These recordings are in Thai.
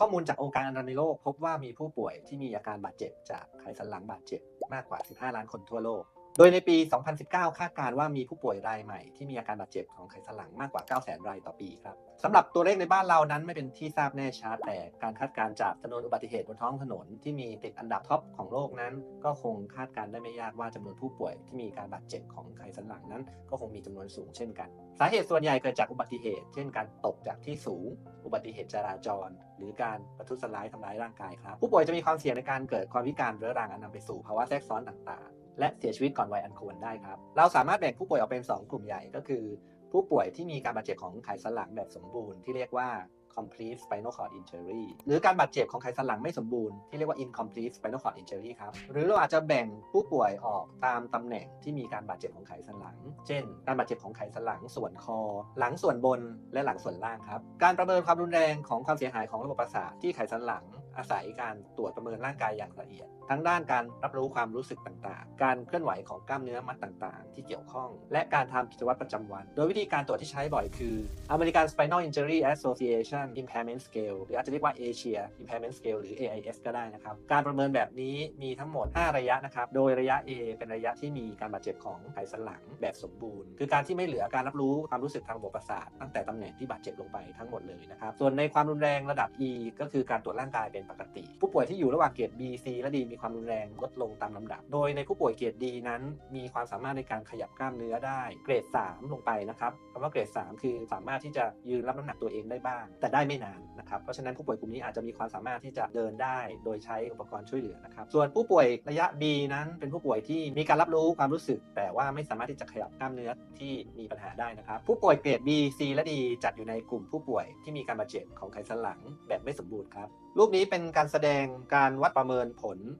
ข้อมูลจากองค์การอนามัยโลกพบว่ามีผู้ป่วยที่มีอาการบาดเจ็บจากไขสันหลังบาดเจ็บมากกว่า 15 ล้านคนทั่วโลก โดยในปี 2019 คาดการว่ามีผู้ป่วยรายใหม่ที่มีอาการบาดเจ็บของไขสันหลังมากกว่า 900,000 รายต่อปีครับสำหรับตัวเลขในบ้านเรานั้นไม่เป็นที่ทราบแน่ชัดแต่การคาดการจากจำนวนอุบัติเหตุบนท้องถนน ที่มีติดอันดับท็อปของโลกนั้น ก็คงคาดการได้ไม่ยากว่าจำนวนผู้ป่วยที่มีการบาดเจ็บของไขสันหลังนั้น ก็คงมีจำนวนสูงเช่นกัน สาเหตุส่วนใหญ่เกิดจากอุบัติเหตุ เช่น การตกจากที่สูง อุบัติเหตุจราจร หรือการประทุษร้ายทำร้ายร่างกายครับผู้ป่วยจะมีความเสี่ยงในการเกิดความพิการเรื้อรังอันนำไปสู่ภาวะแทรกซ้อนต่างๆ และเสียชีวิตก่อนวัยอันควรได้ครับ เราสามารถแบ่งผู้ป่วยออกเป็น 2 กลุ่มใหญ่ก็คือ ผู้ป่วยที่มีการบาดเจ็บของไขสันหลังแบบสมบูรณ์ที่เรียกว่า complete spinal cord injury หรือการบาดเจ็บของไขสันหลังไม่สมบูรณ์ที่เรียกว่า incomplete spinal cord injury ครับ หรือเราอาจจะแบ่งผู้ป่วยออกตามตำแหน่งที่มีการบาดเจ็บของไขสันหลัง เช่น การบาดเจ็บของไขสันหลังส่วนคอ หลังส่วนบนและหลังส่วนล่างครับ การประเมินความรุนแรงของความเสียหายของระบบประสาทที่ไขสันหลังอาศัยการตรวจประเมินร่างกายอย่างละเอียด ทั้งด้านการรับรู้ความรู้สึกต่างๆ การเคลื่อนไหวของกล้ามเนื้อมัดต่างๆ ที่เกี่ยวข้อง และการทำกิจวัตรประจำวัน โดยวิธีการตรวจที่ใช้บ่อยคือ American Spinal Injury Association Impairment Scale หรืออาจจะเรียกว่า Asia Impairment Scale หรือ AIS ก็ได้นะครับ การประเมินแบบนี้มีทั้งหมด 5 ระยะนะครับ โดยระยะ A เป็นระยะที่มีการบาดเจ็บของไขสันหลังแบบสมบูรณ์ คือการที่ไม่เหลือการรับรู้ความรู้สึกทางระบบประสาทตั้งแต่ตำแหน่งที่บาดเจ็บลงไปทั้งหมดเลยนะครับส่วนในความรุนแรงระดับ E ก็คือการตรวจร่างกายเป็นปกติ ผู้ป่วยที่อยู่ระหว่างเกรด B C และ D มีความรุนแรงลดลงตามลำดับ โดยในผู้ป่วยเกรด D นั้น มีความสามารถในการขยับกล้ามเนื้อได้ เกรด 3 ลงไปนะครับคำว่าเกรด 3 คือสามารถที่จะยืนรับน้ำหนักตัวเองได้บ้าง แต่ได้ไม่นานนะครับ เพราะฉะนั้นผู้ป่วยกลุ่มนี้อาจจะมีความสามารถที่จะเดินได้ โดยใช้อุปกรณ์ช่วยเหลือนะครับ ส่วนผู้ป่วยระยะ B นั้นเป็นผู้ป่วยที่มีการรับรู้ความรู้สึก แต่ว่าไม่สามารถที่จะขยับกล้ามเนื้อที่มีปัญหาได้นะครับ ผู้ป่วยเกรด B C และ D จัดอยู่ในกลุ่มผู้ป่วยที่มีการบาดเจ็บของไขสันหลังแบบไม่สมบูรณ์ครับรูปนี้เป็นการแสดงการวัดประเมินผล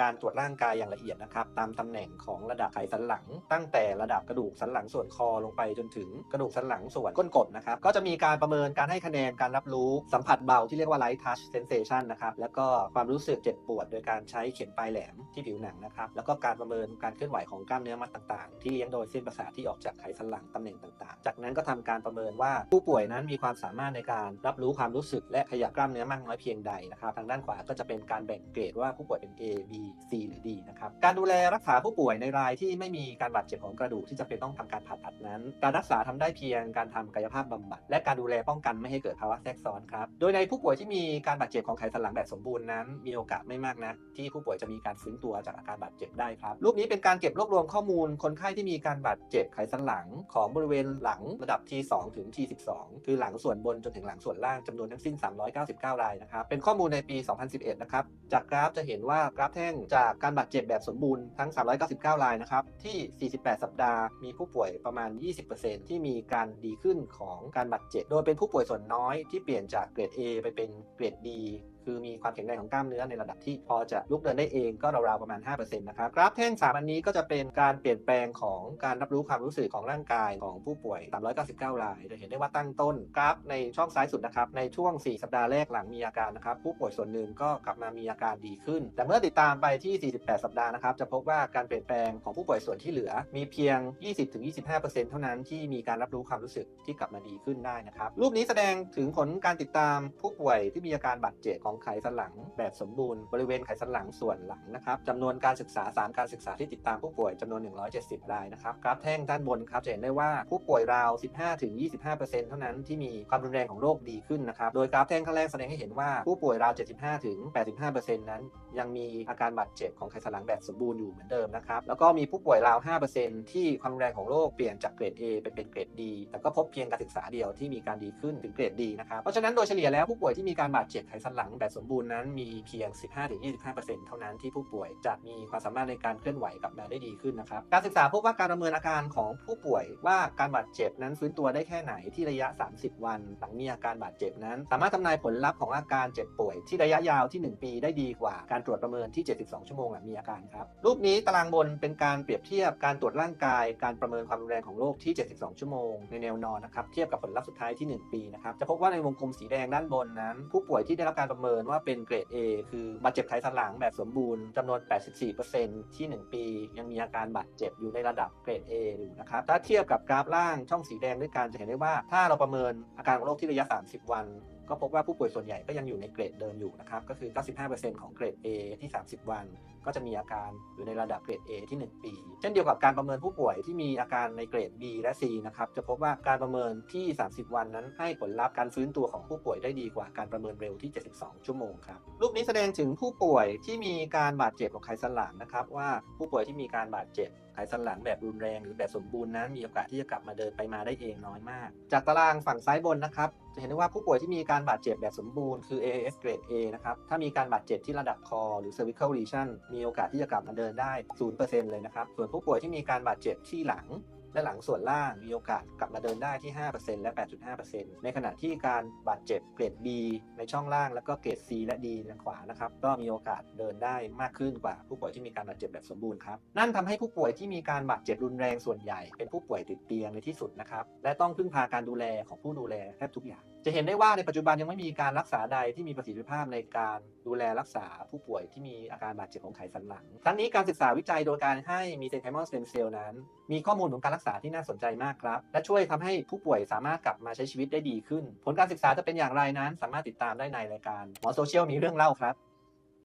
การตรวจร่างกายอย่างละเอียดนะครับ ตามตำแหน่งของระดับไขสันหลัง ตั้งแต่ระดับกระดูกสันหลังส่วนคอลงไปจนถึงกระดูกสันหลังส่วนก้นกบนะครับ ก็จะมีการประเมินการให้คะแนนการรับรู้สัมผัสเบาที่เรียกว่า light touch sensation นะครับ แล้วก็ความรู้สึกเจ็บปวด โดยการใช้เข็มปลายแหลมที่ผิวหนังนะครับ แล้วก็การประเมินการเคลื่อนไหวของกล้ามเนื้อมัดต่างๆ ที่เลี้ยงโดยเส้นประสาทที่ออกจากไขสันหลังตำแหน่งต่างๆ จากนั้นก็ทำการประเมินว่าผู้ป่วยนั้นมีความสามารถในการรับรู้ความรู้สึก และขยับกล้ามเนื้อมากน้อยเพียงใดนะครับ ทางด้านขวาก็จะเป็นการแบ่งเกรดว่าผู้ป่วยเป็น A B C หรือ D นะครับการดูแลรักษาผู้ป่วยในรายที่ไม่มีการบาดเจ็บของกระดูกที่จำเป็นต้องทำการผ่าตัดนั้น การรักษาทำได้เพียงการทำกายภาพบำบัดและการดูแลป้องกันไม่ให้เกิดภาวะแทรกซ้อนครับโดยในผู้ป่วยที่มีการบาดเจ็บของไขสันหลังแบบสมบูรณ์นั้น มีโอกาสไม่มากนะที่ผู้ป่วยจะมีการฟื้นตัวจากอาการบาดเจ็บได้ครับรูปนี้เป็นการเก็บรวบรวมข้อมูล คนไข้ที่มีการบาดเจ็บไขสันหลังของบริเวณหลังระดับ T2 ถึง T12 คือหลังส่วนบนจนถึงหลังส่วนล่างจำนวนทั้งสิ้น 399 รายนะครับเป็นข้อมูลในปี 2011 นะครับจากกราฟจะเห็นว่ากราฟแท่งจากการบาดเจ็บแบบสมบูรณ์ทั้ง 399 รายนะครับ ที่ 48 สัปดาห์ มีผู้ป่วยประมาณ 20%ที่มีการดีขึ้นของการบาดเจ็บ โดยเป็นผู้ป่วยส่วนน้อยที่เปลี่ยนจากเกรด A ไปเป็นเกรด D คือมีความแข็งแรงของกล้ามเนื้อในระดับที่พอจะลุกเดินได้เองก็ราวๆประมาณ 5%นะครับกราฟแท่ง 3 อันนี้ก็จะเป็นการเปลี่ยนแปลงของการรับรู้ความรู้สึกของร่างกายของผู้ป่วย 399 ราย จะเห็นได้ว่าตั้งต้นกราฟในช่องซ้ายสุดนะครับในช่วง 4 สัปดาห์แรกหลังมีอาการนะครับผู้ป่วยส่วนหนึ่งก็กลับมามีอาการดีขึ้น แต่เมื่อติดตามไปที่ 48 สัปดาห์นะครับจะพบว่าการเปลี่ยนแปลงของผู้ป่วยส่วนที่เหลือ มีเพียง 20-25%เท่านั้นที่มีการรับรู้ความรู้สึกที่กลับมาดีขึ้นได้นะครับรูปนี้แสดงถึงผลการติดตามผู้ป่วยที่มีอาการบาดเจ็บของไขสันหลังแบบสมบูรณ์บริเวณไขสันหลังส่วนหลังนะครับจำนวนการศึกษา 3 การศึกษาที่ติดตามผู้ป่วยจำนวน 170 รายนะครับกราฟแท่งด้านบนครับจะเห็นได้ว่าผู้ป่วยราว 15-25%เท่านั้นที่มีความรุนแรงของโรคดีขึ้นนะครับโดยกราฟแท่งข้างแรกแสดงให้เห็นว่าผู้ป่วยราว 75-85%นั้นยังมีอาการบาดเจ็บของไขสันหลังแบบสมบูรณ์อยู่เหมือนเดิมนะครับแล้วก็มีผู้ป่วยราว 5%ที่ความรุนแรงของโรคเปลี่ยนจากเกรด A ไปเป็นเกรด D แต่ก็พบเพียงการศึกษาเดียวที่มีการดีขึ้นถึงเกรด D นะครับเพราะฉะนั้นโดยเฉลี่ยแล้วผู้ป่วยที่มีการบาดเจ็บไขสันหลังแบบสมบูรณ์นั้นมีเพียง 15-25%เท่านั้นที่ผู้ป่วยจะมีความสามารถในการเคลื่อนไหวกลับมาได้ดีขึ้นนะครับ การศึกษาพบว่าการประเมินอาการของผู้ป่วยว่าการบาดเจ็บนั้นฟื้นตัวได้แค่ไหนที่ระยะ 30 วัน หลังมีอาการบาดเจ็บนั้น สามารถทำนายผลลัพธ์ของอาการเจ็บป่วย ที่ระยะยาวที่ 1 ปีได้ดีกว่าการตรวจประเมินที่ 72 ชั่วโมงหลังมีอาการครับรูปนี้ตารางบนเป็นการเปรียบเทียบการตรวจร่างกาย การประเมินความรุนแรงของโรคที่ 72 ชั่วโมงในแนวนอนนะครับเทียบกับผลลัพธ์สุดท้ายที่ 1 ปีนะครับจะพบว่าในวงกลมสีแดงด้านบนนั้น ผู้ป่วยที่ได้รับการประเมินว่าเป็นเกรด A คือบาดเจ็บไขสันหลังแบบสมบูรณ์จำนวน 84%ที่ 1 ปี ยังมีอาการบาดเจ็บอยู่ในระดับเกรด A อยู่นะครับถ้าเทียบกับกราฟล่างช่องสีแดงด้วยกันจะเห็นได้ว่า ถ้าเราประเมินอาการของโรคที่ระยะ 30 วัน ก็พบว่าผู้ป่วยส่วนใหญ่ก็ยังอยู่ในเกรดเดิมอยู่นะครับก็คือ 95%ของเกรด A ที่ 30 วัน ก็จะมีอาการอยู่ในระดับเกรด A ที่ 1 ปี เช่นเดียวกับการประเมินผู้ป่วยที่มีอาการในเกรด B และ C นะครับจะพบว่าการประเมินที่ 30 วันนั้น ให้ผลลัพธ์การฟื้นตัวของผู้ป่วยได้ดีกว่าการประเมินเร็วที่ 72 ชั่วโมงครับรูปนี้แสดงถึงผู้ป่วยที่มีการบาดเจ็บของไขสันหลังนะครับว่าผู้ป่วยที่มีการบาดเจ็บไขสันหลังแบบรุนแรงหรือแบบสมบูรณ์นั้นมีโอกาสที่จะกลับมาเดินไปมาได้เองน้อยมาก จากตารางฝั่งซ้ายบนนะครับ จะเห็นได้ว่าผู้ป่วยที่มีการบาดเจ็บแบบสมบูรณ์คือ AAS grade A นะครับ ถ้ามีการบาดเจ็บที่ระดับคอหรือ cervical lesion มีโอกาสที่จะกลับมาเดินได้ 0%เลยนะครับ ส่วนผู้ป่วยที่มีการบาดเจ็บที่หลัง และหลังส่วนล่างมีโอกาสกลับมาเดินได้ที่ 5%และ 8.5%ในขณะที่การบาดเจ็บเกรด B ในช่องล่างแล้วก็เกรด C และ D ทางขวานะครับก็มีโอกาสเดินได้มากขึ้นกว่าผู้ป่วยที่มีการบาดเจ็บแบบสมบูรณ์ครับนั่นทำให้ผู้ป่วยที่มีการบาดเจ็บรุนแรงส่วนใหญ่ เป็นผู้ป่วยติดเตียงในที่สุดนะครับและต้องพึ่งพาการดูแลของผู้ดูแลแทบทุกอย่าง จะเห็นได้ว่าในปัจจุบันยังไม่มีการรักษาใดที่มีประสิทธิภาพในการดูแลรักษาผู้ป่วยที่มีอาการบาดเจ็บของไขสันหลัง ทั้งนี้การศึกษาวิจัยโดยการให้มีเซนไคมอลสเตมเซลล์นั้น มีข้อมูลของการรักษาที่น่าสนใจมากครับ และช่วยทำให้ผู้ป่วยสามารถกลับมาใช้ชีวิตได้ดีขึ้น ผลการศึกษาจะเป็นอย่างไรนั้น สามารถติดตามได้ในรายการหมอโซเชียลมีเรื่องเล่าครับ